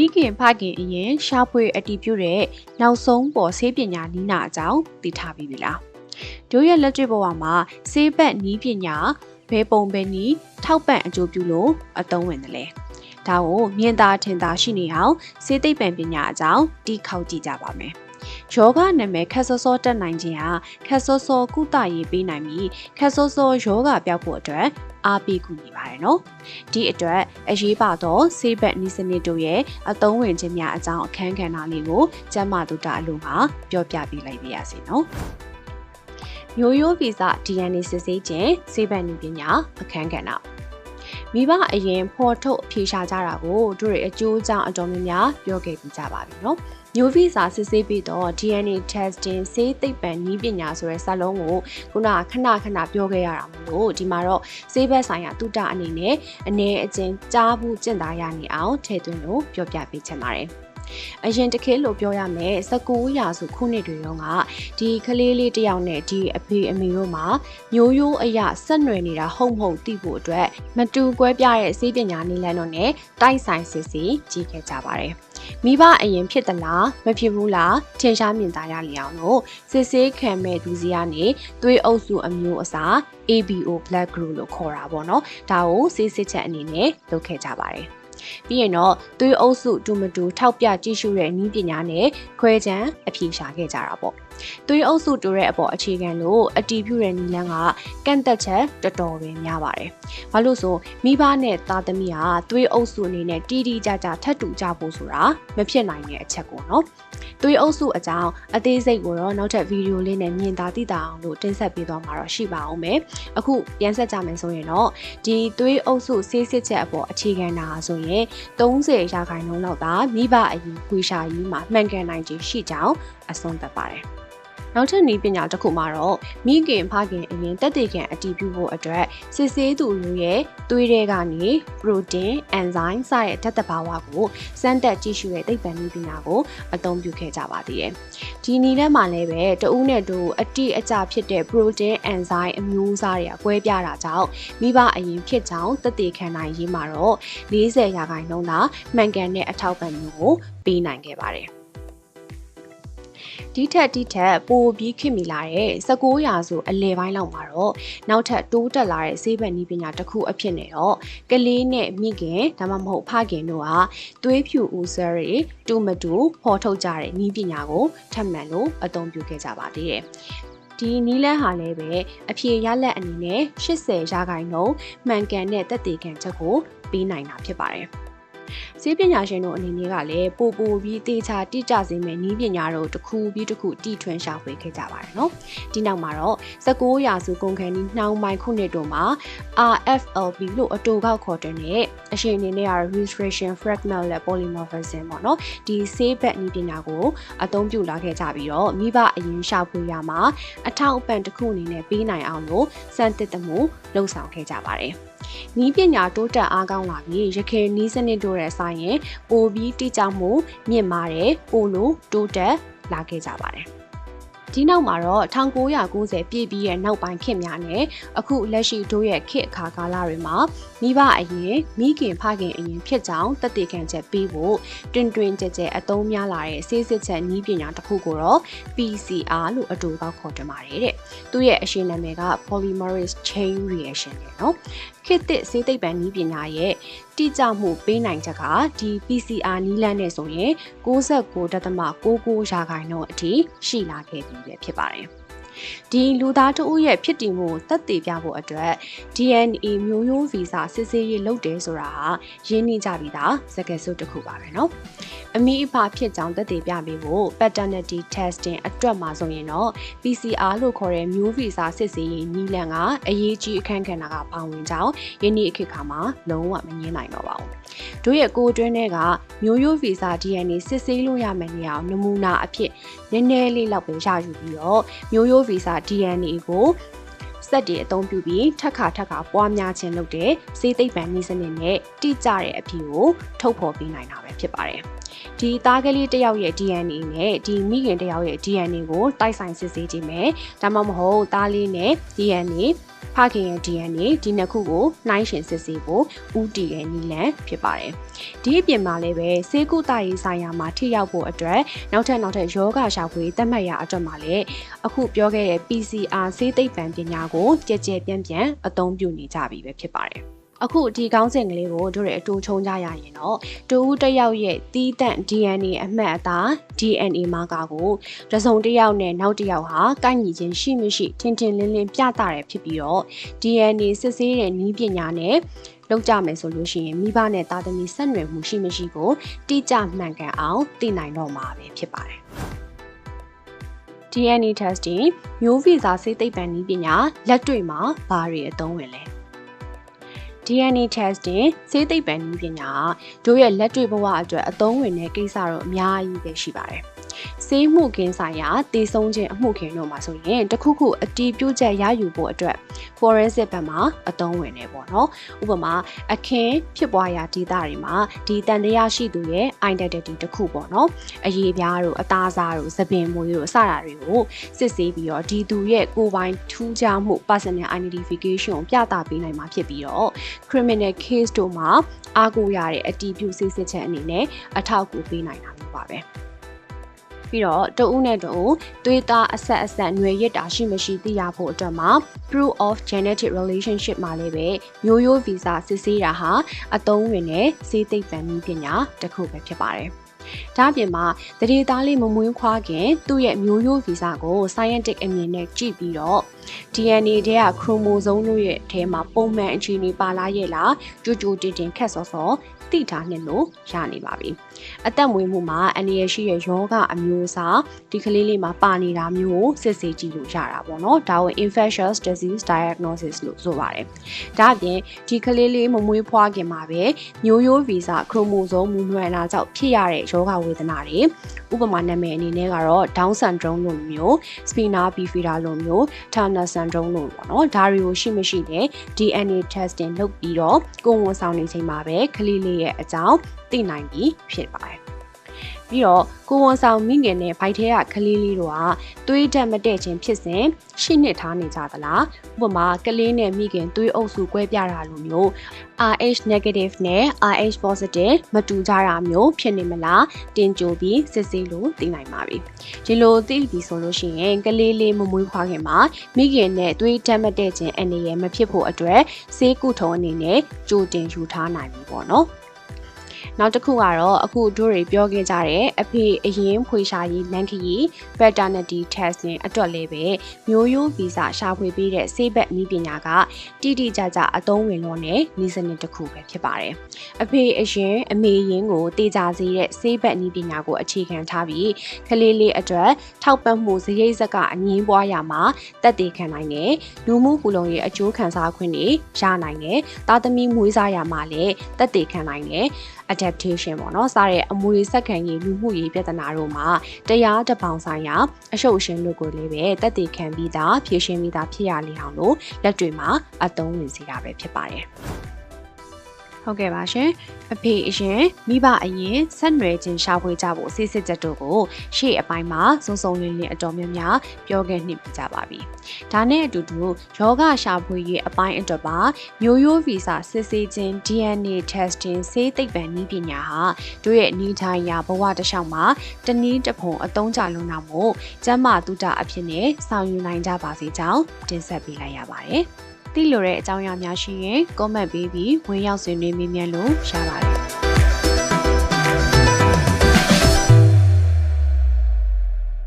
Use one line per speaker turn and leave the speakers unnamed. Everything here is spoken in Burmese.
မိခင်ဖခင်အရင်ရှာဖွေအတည်ပြုတဲ့နောက်ဆုံးပေါ်ဆေးပညာနီးနာအကြောင်းသိထားပြီးပြီလားတို့ရဲ့လက်တွေ့ဘဝမှာဆေးဘက်နီးပညာဘယ်ပုံပဲနီးထောက်ပံ့အကျိုးပြုလို့အသုံးဝင်တယ်လဲဒါကိုမြင်သာထင်သာရှိနေအောင်ဆေးသိပ္ပံပညာအကြောင်းတီးခေါက်ကြည့်ကြပါမယ် ယောဂနာမည်ခက်ဆော့ဆော့တက်နိုင်ခြင်းဟာခက်ဆော့ဆော့ကုသရေးပေးနိုင်ပြီးခက်ဆော့ဆော့ယောဂပြောက်ဖို့အတွက်အားပေးကူညီပါတယ်နော်ဒီအတွက်အရေးပါသောဆေးဘက်နီးစနစ်တို့ရဲ့အသုံးဝင်ခြင်းများအကြောင်းအခန်းကဏ္ဍလေးကိုကျမ်းမာတုတအလို့မှာပြောပြပေးလိုက်ပါရစေနော်မျိုးရိုးဗီဇ DNA စစ်ဆေးခြင်းဆေးဘက်နီးပညာအခန်းကဏ္ဍ မိဘအရင်ဖော်ထုတ်အဖြေရှာကြတာကိုတို့ရဲ့အကျိုးအကြောင်းအတော်များများပြောခဲ့ပြီးကြပါပြီနော်မျိုးဗီဇစစ်ဆေးပြီးတော့ DNA testing ဆေးသိပ္ပံနည်းပညာဆိုတဲ့စာလုံးကိုခုနကခဏခဏပြောခဲ့ရတာမလို့ဒီမှာတော့ဆေးဘက်ဆိုင်ရာတုတအနေနဲ့အနေအချင်းကြားဘူးကျင့်သားရနေအောင်ထည့်သွင်းလို့ပြောပြပေးချင်ပါတယ် အရင်တခေတ်လို့ပြောရမယ်19ရာစုခုနှစ်တွေတုန်းကဒီကလေးလေးတယောက်နဲ့ဒီအဖေအမေတို့မှာမျိုးရိုးအရာဆက်နွယ်နေတာဟုတ်မဟုတ်သိဖို့အတွက်မတူကွဲပြားတဲ့စေးပညာနည်းလမ်းတို့နဲ့တိုက်ဆိုင်စစ်စီကြည့်ခဲ့ကြပါတယ်မိဘအရင်ဖြစ်သလားမဖြစ်ဘူးလားထင်ရှားမြင်သာရလျောင်းလို့စစ်ဆေးခံမဲ့သူစီကနေသွေးအုပ်စုအမျိုးအစား ABO Black Group လို့ခေါ်တာပေါ့နော်ဒါကိုစေးစစ်ချက်အနေနဲ့လုပ်ခဲ့ကြပါတယ် ပြီးရင်တော့သွေးအုပ်စုတူမတူထောက်ပြကြည့်ရှုတဲ့နည်းပညာနဲ့ခွဲခြမ်းအဖြေရှာခဲ့ကြတာပေါ့သွေးအုပ်စုတူတဲ့အပေါ်အခြေခံလို့အတီးပြုတဲ့နည်းလမ်းကကန့်သက်ချက်တော်တော်ပဲများပါတယ်။ဘာလို့ဆိုမိဘနဲ့သားသမီးဟာသွေးအုပ်စုအနေနဲ့တီးတီးကြကြထပ်တူကြဖို့ဆိုတာမဖြစ်နိုင်တဲ့အချက်ကိုနော်။ သွေးအုပ်စုအကြောင်းအသေးစိတ်ကိုတော့နောက်ထပ်ဗီဒီယိုလေးနဲ့မြင်သာသိသာအောင်လို့တင်ဆက်ပေးသွားမှာတော့ရှိပါအောင်မယ်။အခုပြန်ဆက်ကြမယ်ဆိုရင်တော့ဒီသွေးအုပ်စုဆေးစစ်ချက်အပေါ်အခြေခံတာဆိုရင်30ရာခိုင်နှုန်းလောက်သာမိဘအရင်ခွေရှာရေးမှာမှန်ကန်နိုင်ခြင်းရှိကြောင်းအဆုံးသတ်ပါတယ်။ နောက်ထပ်နည်းပညာတစ်ခုမှာတော့မိခင်ဖခင်အရင်တက်တေခံအတည်ပြုဖို့အတွက်စစ်ဆေးသူလူရဲ့သွေးထဲကနေ protein, enzyme စတဲ့ဓာတ်တဘာဝကိုစမ်းတက်ကြည့်ရှုတဲ့သိပ္ပံနည်းပညာကိုအသုံးပြုခဲ့ကြပါသေးတယ်။ဒီနည်းလမ်းမှာလည်းပဲတဦးနဲ့တူအတိအကျဖြစ်တဲ့ protein, enzyme အမျိုးအစားတွေကကွဲပြားတာကြောင့်မိဘအရင်ဖြစ်ကြောင်းတက်တေခံနိုင်ရေးမှာတော့40ရာခိုင်နှုန်းသာမှန်ကန်တဲ့အထောက်ပံ့မျိုးကိုပေးနိုင်ခဲ့ပါတယ်။ ဒီထက်ဒီထက်ပိုပြီးခင်မိလာတဲ့19ရာစုအလယ်ပိုင်းလောက်မှာတော့နောက်ထပ်တိုးတက်လာတဲ့ဆေးဘက်နည်းပညာတစ်ခုအဖြစ်နဲ့တော့ကလေးနဲ့မိခင်ဒါမှမဟုတ်ဖခင်တို့ဟာသွေးဖြူဦးဆဲတွေတူမတူဖော်ထုတ်ကြတဲ့နည်းပညာကိုထပ်မံလို့အသုံးပြုခဲ့ကြပါသေးတယ်ဒီနီးလန်းဟာလည်းပဲအဖြေရလက်အနေနဲ့80ရာခိုင်နှုန်းမှန်ကန်တဲ့သက်သေခံချက်ကိုပေးနိုင်တာဖြစ်ပါတယ်။ ဆေးပညာရှင်တို့အနေနဲ့ကလည်းပိုပိုပြီးတေချာတိကျစေမယ့်နည်းပညာတို့တစ်ခုပြီးတစ်ခုတီထွင်ရှာဖွေခဲ့ကြပါတယ်နော်ဒီနောက်မှာတော့19ရာစုကုန်ခန်းဒီနှောင်းပိုင်းခုနှစ်တို့မှာ RFLP လို့အတူကောက်ခေါ်တဲ့အရှင်အနေနဲ့က registration fragment နဲ့ polymorphism ပေါ့နော်ဒီဆေးဘက်နည်းပညာကိုအသုံးပြုလာခဲ့ကြပြီးတော့မိဘအရင်ရှာဖွေရမှာအထောက်အပံ့တစ်ခုအနေနဲ့ပေးနိုင်အောင်လို့စံတစ်တမှုလှုံ့ဆော်ခဲ့ကြပါတယ် နီးပညာတိုးတက်အားကောင်းလာပြီးရခိုင်နီးစနစ်တို့ရဲ့ဆိုင်ရင်ပိုပြီးတိကျမှုမြင့်မာတယ်ပိုလို့တိုးတက်လာခဲ့ကြပါတယ် ဒီနောက်မှာတော့1990ပြည့်ပြီးရဲ့နောက်ပိုင်းခေတ်များနဲ့အခုလက်ရှိတို့ရဲ့ခေတ်အခါကာလတွေမှာမိဘအရင်မိခင်ဖခင်အရင်ဖြစ်ကြောင်းတည်ခံချက်ပေးဖို့တွင်တွင်ကြဲကြဲအသုံးများလာတဲ့ဆေးစစ်ချက်နည်းပညာတစ်ခုကိုတော့ PCR လို့အတူကောက်ခေါ်တင်ပါတယ်တဲ့သူ့ရဲ့အရှင်နာမည်က polymerase chain reaction လေနော်ခေတ်သစ်ဆေးသိပ္ပံနည်းပညာရဲ့တိကျမှုပေးနိုင်ချက်ကဒီ PCR နီးလန်းနဲ့ဆိုရင်69.99ရာခိုင်နှုန်းအထိရှိလာခဲ့ပြီပဲဖြစ်ပါတယ် ဒီလူသားတဦးရဲ့ဖြစ်တည်မှုကိုသက်သေပြဖို့အတွက် DNA မျိုးရိုးဗီဇစစ်ဆေးရေးလုပ်တယ်ဆိုတာဟာရင်းနှီးကြပြီးသားစကားစုတစ်ခုပါပဲเนาะအမိအဖဖြစ်ကြောင်းသက်သေပြပေးဖို့ paternity testing အတွက်မှာဆိုရင်တော့ PCR လို့ခေါ်တဲ့မျိုးဗီဇစစ်ဆေးရေးနည်းလမ်းကအရေးကြီးအခန်းကဏ္ဍကပါဝင်ကြောင်းယနေ့အခါခါမှာလုံးဝမငင်းနိုင်တော့ပါဘူးတို့ရဲ့ကိုအတွင်းထဲကမျိုးရိုးဗီဇ DNA စစ်ဆေးလို့ရမယ်နေအောင်နမူနာအဖြစ်နည်းနည်းလေးလောက်ပဲရယူပြီးတော့မျိုးရိုး ဗီဇ DNA ကိုစက်တွေအသုံးပြုပြီးထက်ခါထက်ခါပွားများခြင်းလုပ်တဲ့စေးသိပ္ပံနည်းစနစ်နဲ့တိကျတဲ့အဖြစ်ကိုထုတ်ဖော်ပေးနိုင်တာပဲဖြစ်ပါတယ်။ဒီသားကလေးတစ်ယောက်ရဲ့ DNA နဲ့ဒီမိခင်တစ်ယောက်ရဲ့ DNA ကိုတိုက်ဆိုင်စစ်ဆေးကြည့်မယ်။ဒါမှမဟုတ်သားလေးနဲ့ DNA ဖခင်ရဲ့ DNA ဒီနှစ်ခုကိုနှိုင်းယှဉ်စစ်ဆေးဖို့ဥတီရဲ့နည်းလမ်းဖြစ်ပါတယ် ဒီအပြင်မှာလည်းပဲဆေးကုသရေးဆိုင်ရာမှာထိရောက်ဖို့အတွက်နောက်ထပ်နောက်ထပ်ယောဂရှာဖွေသတ်မှတ်ရအတွက်မှာလည်းအခုပြောခဲ့တဲ့ PCR ဆေးသိပ္ပံပညာကိုကြည်ကြဲပြန့်ပြန့်အသုံးပြုနေကြပြီပဲဖြစ်ပါတယ်အခုဒီကောင်းစဉ်ကလေးကိုတို့ရအတူချုံကြရရင်တော့တူဦးတစ်ယောက်ရဲ့တီးတန့် DNA အမှတ်အသား DNA မာကာကိုတစုံတစ်ယောက်နဲ့နောက်တစ်ယောက်ဟာကိုက်ညီခြင်းရှိမရှိထင်ထင်လင်းလင်းပြသရဖြစ်ပြီးတော့ DNA စစ်ဆေးတဲ့နည်းပညာနဲ့ လောက်ကြမယ်ဆိုလို့ရှိရင်မိဘနဲ့သားသမီးဆက်နွယ်မှုရှိမရှိကိုတိကျမှန်ကန်အောင်သိနိုင်တော့မှာပဲဖြစ်ပါတယ်။ DNA testing မျိုးဗီဇဆေးသိပ္ပံနည်းပညာလက်တွေ့မှာဘာတွေအသုံးဝင်လဲ DNA testing ဆေးသိပ္ပံနည်းပညာတို့ရဲ့လက်တွေ့ဘဝအတွက်အသုံးဝင်တဲ့ကိစ္စတော့အများကြီးပဲရှိပါတယ်။ ဆေးမှုကင်းဆိုင်ရာတည်ဆုံးခြင်းအမှုခင်တို့မှာဆိုရင်တခုခုအတီးပြုတ်ချက်ရယူဖို့အတွက် forensic ဘက်မှာအသုံးဝင်နေပေါ့နော်ဥပမာအခင်းဖြစ်ပွားရာဒေသတွေမှာဒီတန်တရားရှိသူရဲ့ identity တခုပေါ့နော်အရေးပြားတို့အသားစားတို့သပင်မွေးတို့အစတာတွေကိုစစ်ဆေးပြီးတော့ဒီသူရဲ့ကိုယ်ပိုင်ထူးခြားမှု personal identification ကိုပြသပေးနိုင်မှာဖြစ်ပြီးတော့ criminal case တို့မှာအားကိုးရတဲ့အတီးပြုစစ်စစ်ချက်အနေနဲ့အထောက်အကူပေးနိုင်တာမျိုးပါပဲ။ ပြီးတော့တဦးနဲ့တဦးသွေးသားအဆက်အဆက်ຫນွေရစ်တာရှိမရှိသိရဖို့အတွက်မှာ proof of genetic relationship မှာလည်းပဲမျိုးရိုးဗီဇစစ်ဆေးတာဟာအသုံးဝင်တဲ့စေသိပ္ပံနည်းပညာတစ်ခုပဲဖြစ်ပါတယ်။ဒါ့အပြင်မှာတရေသားလေးမမွေးခွားခင်သူ့ရဲ့မျိုးရိုးဗီဇကို scientific အမြင်နဲ့ကြည့်ပြီးတော့ DNA တဲ့က chromosome တို့ရဲ့အဲမှာပုံမှန်အခြေအနေပါလာရဲ့လားကြိုကြိုတင်တင်ခက်စောစောသိထားနေလို့ရနေပါပြီ အသက်မွေးမှုမှာအနေရရှိတဲ့ယောဂအမျိုးအစားဒီကလေးလေးမှာပါနေတာမျိုးကိုစစ်ဆေးကြည့်လို့ရတာပေါ့နော်ဒါကို infectious disease diagnosis လို့ဆိုပါတယ်ဒါအပြင်ဒီကလေးလေးမမွေးဖွားခင်မှာပဲမျိုးရိုးဗီဇခရိုမိုဆိုးမူနွယ်နာကြောင့်ဖြစ်ရတဲ့ယောဂဝေဒနာတွေဥပမာနာမည်အနေနဲ့ကတော့ Down syndrome လို့မျိုး Spina bifida လို့မျိုး Turner syndrome လို့ပေါ့နော်ဒါတွေကိုရှိမရှိတဲ့ DNA testing လုပ်ပြီးတော့ကိုယ်ဝန်ဆောင်နေချိန်မှာပဲကလေးလေးရဲ့အကြောင်းသိနိုင်ပြီးဖြစ်ပါတယ်ပြီးတော့ကိုဝန်ဆောင်မိငယ်နဲ့ဘိုက်ထဲကကလေးလေးတို့ကသွေးတက်မတည့်ခြင်းဖြစ်စဉ်ရှင်းနှစ်ထားနေကြသလားဥပမာကလေးနဲ့မိခင်သွေးအုပ်စုကွဲပြားတာလိုမျိုး RH negative နဲ့ RH positive မတူကြတာမျိုးဖြစ်နေမလားတင်ကြိုပြီးစစ်ဆေးလို့သိနိုင်ပါပြီဒီလိုသိပြီဆိုလို့ရှိရင်ကလေးလေးမမွေးခွားခင်မှာမိခင်နဲ့သွေးတက်မတည့်ခြင်းအနေရမဖြစ်ဖို့အတွက်ဆေးကုထုံအနေနဲ့ကြိုတင်ယူထားနိုင်ပြီပေါ့နော် နောက်တစ်ခုကတော့အခုတို့တွေပြောခဲ့ကြတဲ့အဖေအရင်ဖွေရှာရေးလန်ခရီ paternity testing အတွက်လည်းပဲမျိုးရိုးဗီဇရှာဖွေပေးတဲ့ဆေးဘက်နည်းပညာကတိတိကျကျအသုံးဝင်လို့နဲ့နည်းစနစ်တစ်ခုပဲဖြစ်ပါတယ်။အဖေအရင်အမေရင်ကိုတေချာစေတဲ့ဆေးဘက်နည်းပညာကိုအခြေခံထားပြီးကလေးလေးအတွက်ထောက်ပံ့မှုစရိတ်စကအငင်းပွားရမှာတက်တည်ခံနိုင်တယ်။လူမှုပူလုံရေးအကျိုးခံစားခွင့်တွေရနိုင်တယ်။သားသမီးမွေးစားရမှာလည်းတက်တည်ခံနိုင်တယ်။ adaptation ပေါ့နော်စတဲ့အမွေစက္ကန့်ရေးလူမှုရေးပြဿနာတို့မှာတရားတပောင်ဆိုင်ရာအရှုပ်အရှင်းတို့ကိုလည်းပဲတက်တည်ခံပြီးသားဖြည့်ရှင်းပြီးသားဖြစ်ရလေအောင်လို့လက်တွေမှာအသုံးဝင်စေတာပဲဖြစ်ပါတယ် ဟုတ်ကဲ့ပါရှင်အဖေအရင်မိဘအရင်ဆက်နွယ်ခြင်းရှာဖွေကြဖို့စစ်စစ်ချက်တို့ကိုရှေ့အပိုင်းမှာစုံစုံလင်းလင်းအတော်များများပြောခဲ့နှိပ်ပြကြပါပြီဒါနဲ့အတူတူယောဂရှာဖွေရေးအပိုင်းအတွက်ပါမျိုးရိုးဗီဇစစ်ဆေးခြင်း DNA testing ဆေးသိပ္ပံနည်းပညာဟာတို့ရဲ့နေထိုင်ရာဘဝတစ်လျှောက်မှာတနည်းတစ်ဖုံအသုံးချလုံးတာမို့ကျမ်းမာတုဒအဖြစ်နဲ့ဆောင်ယူနိုင်ကြပါစေကြောင်းတင်ဆက်ပေးလိုက်ရပါတယ်။ သိလိုတဲ့အကြောင်းအရာများရှိရင် comment ပေးပြီးဝင်ရောက်ဆွေးနွေးမေးမြန်းလို့ရပါတယ်